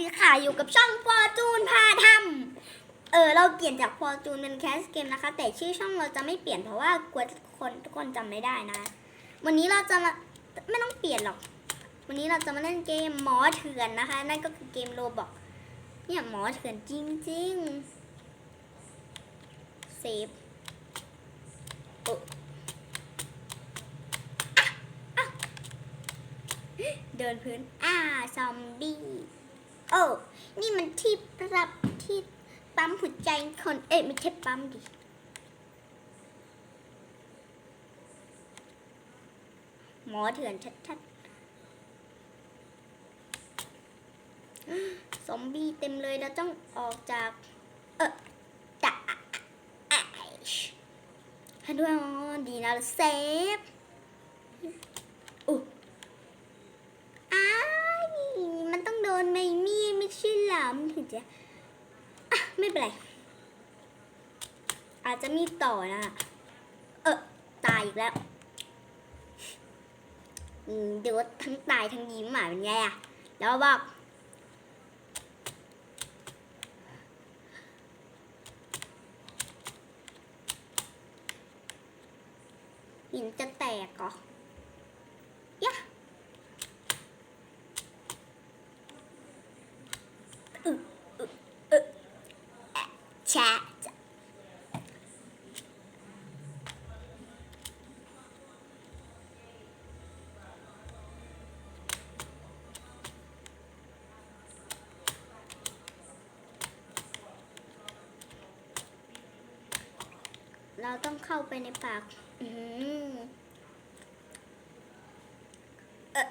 ดีค่ะอยู่กับช่องฟอร์จูนพาทำเออเราเปลี่ยนจากฟอร์จูนเป็นแคสเกมนะคะ แต่ชื่อช่องเราจะไม่เปลี่ยนเพราะว่ากลัวคนทุกคนจำไม่ได้นะ วันนี้เราจะมาไม่ต้องเปลี่ยนหรอก วันนี้เราจะมาเล่นเกมหมอเถื่อนนะคะ นั่นก็คือเกมโรบอกเนี่ยหมอเถื่อนจริงๆเซฟเดินพื้น อ่า ซอมบี้ โอ้นี่มันที่ปรับที่ปั๊มหัวใจคนเอ๊ะไม่ใช่ปั๊มดิหมอเถื่อนชัดๆ ซอมบี้เต็มเลยเราต้องออกจาก เออจะฮัลโหลดีนะเราเซฟอู้อ้ายมันต้องโดนไม่มีดไม่ใช่หลามถึงจะอะไม่เป็นไร อาจจะมีต่อนะเออตายอีกแล้วเดี๋ยวทั้งตายทั้งยิ้มอะเป็นไงอะ แล้วบอกหินจะแตกเหรอยะอึอึอึแอะแชะจะเราต้องเข้าไปในปาก อืมเออ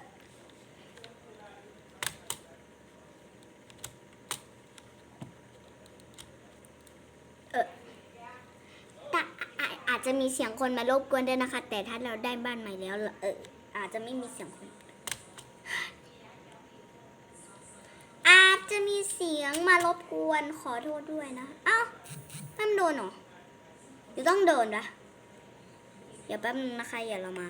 เออแต่อาอา จะมีเสียงคนมารบกวนด้วยนะคะ แต่ถ้าเราได้บ้านใหม่แล้วเอออาจจะไม่มีเสียงคน อาจจะมีเสียงมารบกวนขอโทษด้วยนะเอ้าแป๊มโดนเหรอหรือต้องโดนปะเดี๋ยวแป๊บนึงนะคะอย่าเรามา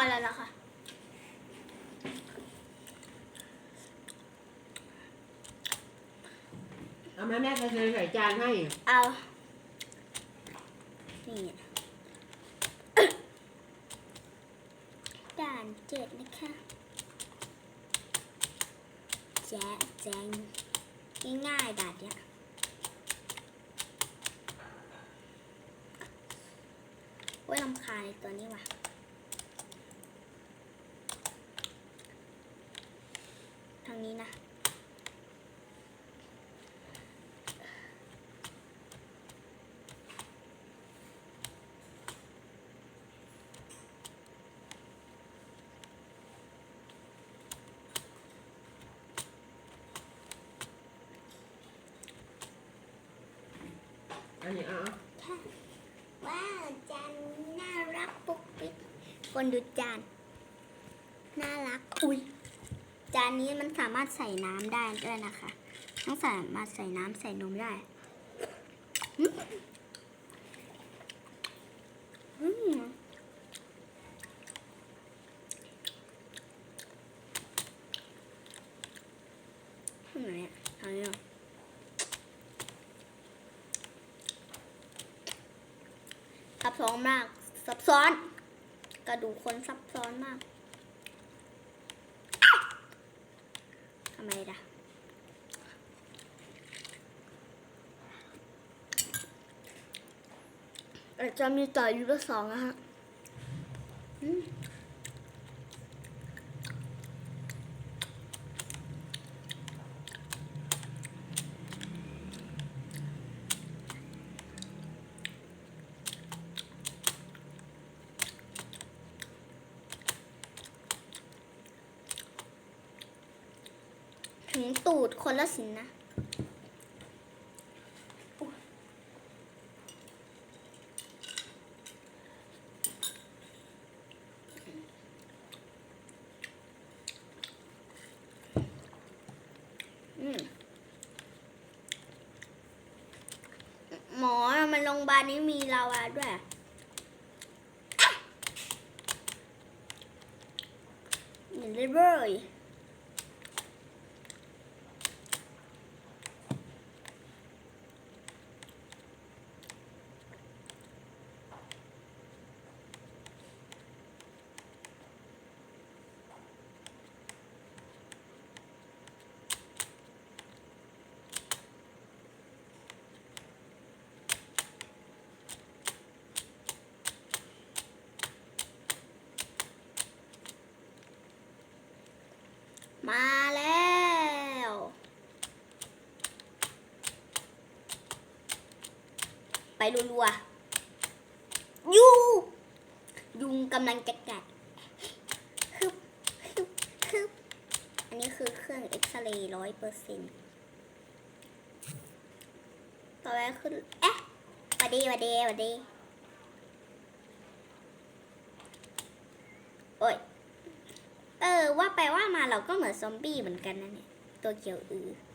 มาแล้วนะคะเอามาแม่ก็เคยใส่จานให้ เอานี่ด่านเจ็ดนะคะแจ๊ะแจงง่ายๆด่านเนี้ยโอ้ยลำคาญไอ้ตัวนี้ว่ะ ทางนี้นะ อันนี้เอา ค่ะว้าว จานน่ารักปุ๊กปิ๊กคนดูจานน่ารักอุ้ยจานนี้มันสามารถใส่น้ำได้ด้วยนะคะ ต้องสามารถใส่น้ำใส่นมได้อืมอืมไหนอะอันนี้อะ ซ้องมาก ซับซ้อน กระดูกคนซับซ้อนมากทำไมล่ะอาจจะมีต่อยูโรสองนะฮะ ตูดคนละสินนะหมอมันโรงพยาบาลนี้มีลาวาด้วยอะเห็นเลยมาแล้ว ไปรัวๆยูยุงกำลังจะกัดฮึบฮึบฮึบอันนี้คือเครื่องเอ็กซเรย์ร้อยเปอร์เซ็นต์ต่อไปคือเอ๊ะวัดดีวัดดีวัดดีโอ้ย เออ ว่าไปว่ามาเราก็เหมือนซอมบี้เหมือนกันนะเนี่ย ตัวเกียวอืออื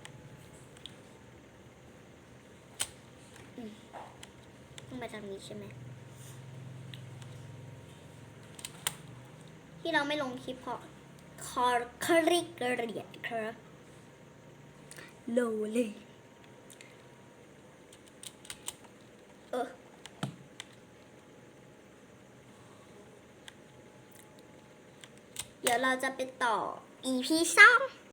ต้องไปทางนี้ใช่ไหมที่เราไม่ลงคลิปเพราะคอคริกเรียดครับโลเลยเออเดี๋ยวเราจะไปต่อ EP สอง